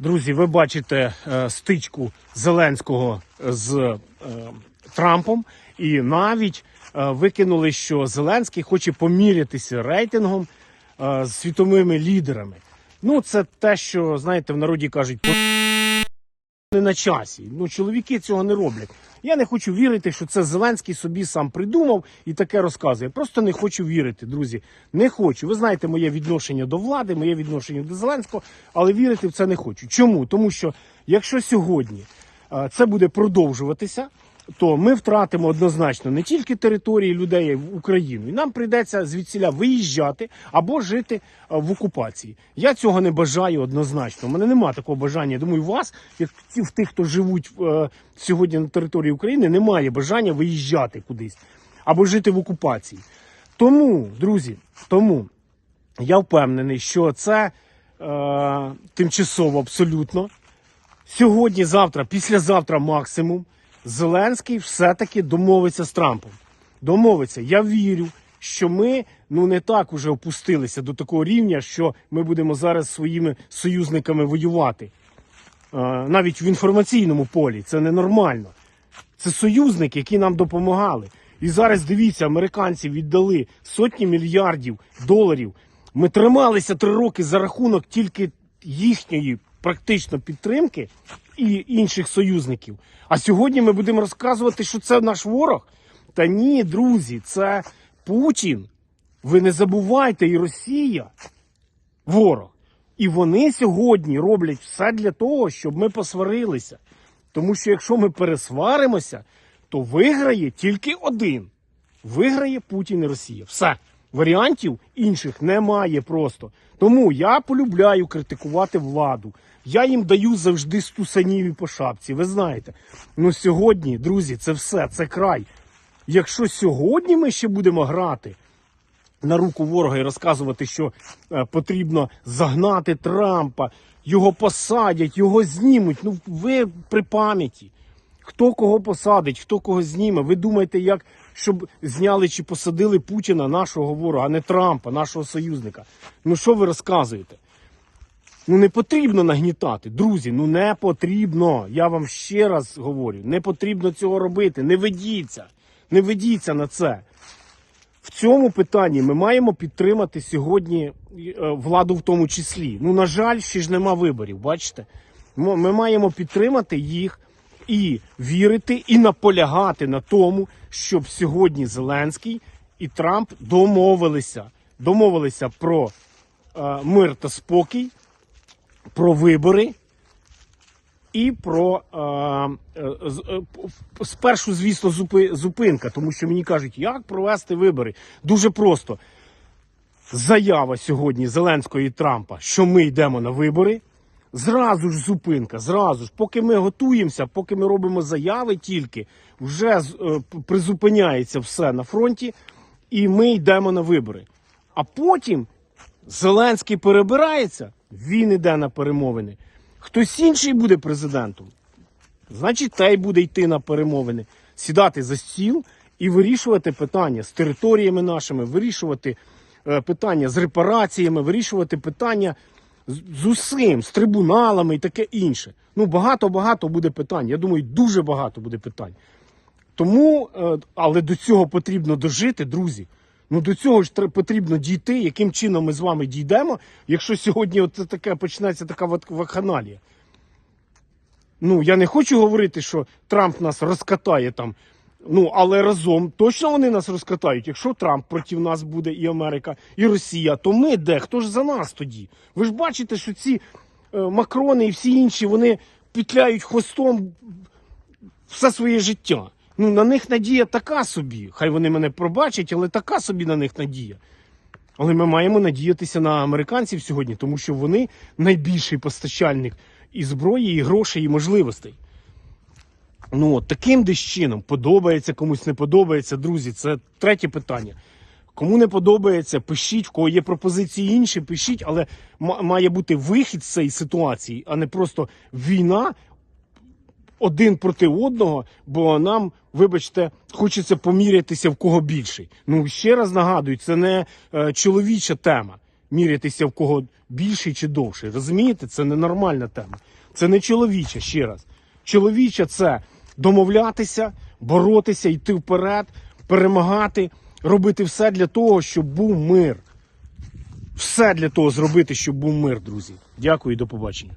Друзі, ви бачите е, стичку Зеленського з е, Трампом, і навіть е, викинули, що Зеленський хоче помірятися рейтингом з світовими лідерами. Ну, це те, що знаєте, в народі кажуть, «По- не на часі. Ну, чоловіки цього не роблять. Я не хочу вірити, що це Зеленський собі сам придумав і таке розказує. Просто не хочу вірити, друзі. Не хочу. Ви знаєте моє відношення до влади, моє відношення до Зеленського, але вірити в це не хочу. Чому? Тому що якщо сьогодні е, це буде продовжуватися, то ми втратимо однозначно не тільки території людей в Україну, і нам прийдеться звідсіля виїжджати або жити е, в окупації. Я цього не бажаю однозначно. У мене немає такого бажання. Я Думаю, у вас, як в тих, хто живуть е, сьогодні на території України, немає бажання виїжджати кудись або жити в окупації. Тому, друзі, тому я впевнений, що це е, тимчасово абсолютно. Сьогодні, завтра, післязавтра максимум, Зеленський все-таки домовиться з Трампом. Домовиться. Я вірю, що ми ну не так уже опустилися до такого рівня, що ми будемо зараз своїми союзниками воювати. Навіть в інформаційному полі. Це ненормально. Це союзники, які нам допомагали. І зараз дивіться, американці віддали сотні мільярдів доларів. Ми трималися три роки за рахунок тільки їхньої практично підтримки і інших союзників. А сьогодні ми будемо розказувати, що це наш ворог. Та ні, друзі, це Путін. Ви не забувайте, і Росія ворог. І вони сьогодні роблять все для того, щоб ми посварилися. Тому що якщо ми пересваримося, то виграє тільки один. Виграє Путін і Росія. Все. Варіантів інших немає просто. Тому я полюбляю критикувати владу. Я їм даю завжди стусанів і по шапці. Ви знаєте. Ну сьогодні, друзі, це все, це край. Якщо сьогодні ми ще будемо грати на руку ворога і розказувати, що е, потрібно загнати Трампа, його посадять, його знімуть. Ну ви при пам'яті. Хто кого посадить, хто кого зніме. Ви думаєте, як щоб зняли чи посадили Путіна, нашого ворога, а не Трампа, нашого союзника. Ну що ви розказуєте? Ну не потрібно нагнітати, друзі. Ну не потрібно. Я вам ще раз говорю, не потрібно цього робити. Не ведіться, не ведіться на це. В цьому питанні ми маємо підтримати сьогодні е, владу в тому числі. Ну, на жаль, ще ж нема виборів, бачите? Ми маємо підтримати їх і вірити, і наполягати на тому, щоб сьогодні Зеленський і Трамп домовилися. Домовилися про е, мир та спокій, про вибори і про е, е, е, спершу, звісно, зупи, зупинка, тому що мені кажуть, як провести вибори. Дуже просто. Заява сьогодні Зеленського і Трампа, що ми йдемо на вибори. Зразу ж зупинка, зразу ж, поки ми готуємося, поки ми робимо заяви тільки, вже е, призупиняється все на фронті, і ми йдемо на вибори. А потім Зеленський перебирається, він іде на перемовини. Хтось інший буде президентом. Значить, той буде йти на перемовини, сідати за стіл і вирішувати питання з територіями нашими, вирішувати е, питання з репараціями, вирішувати питання з, усім, з трибуналами і таке інше. Ну, багато-багато буде питань. Я думаю, дуже багато буде питань. Тому, е, але до цього потрібно дожити, друзі. Ну до цього ж потрібно дійти, яким чином ми з вами дійдемо, якщо сьогодні от таке почнеться така вак- вакханалія. Ну, я не хочу говорити, що Трамп нас розкатає там. Ну, але разом точно вони нас розкатають. Якщо Трамп проти нас буде, і Америка, і Росія, то ми де? Хто ж за нас тоді? Ви ж бачите, що ці е, Макрони і всі інші вони петляють хвостом все своє життя. Ну, на них надія така собі. Хай вони мене пробачать, але така собі на них надія. Але ми маємо надіятися на американців сьогодні, тому що вони найбільший постачальник і зброї, і грошей, і можливостей. Ну, таким десь чином подобається, комусь не подобається, друзі. Це третє питання. Кому не подобається, пишіть, в кого є пропозиції інші, пишіть, але має бути вихід з цієї ситуації, а не просто війна один проти одного, бо нам, вибачте, хочеться помірятися в кого більший. Ну ще раз нагадую, це не е, чоловіча тема. мірятися в кого більший чи довший. Розумієте, це ненормальна тема. Це не чоловіча ще раз. Чоловіча це домовлятися, боротися, йти вперед, перемагати, робити все для того, щоб був мир. Все для того зробити, щоб був мир, друзі. Дякую і до побачення.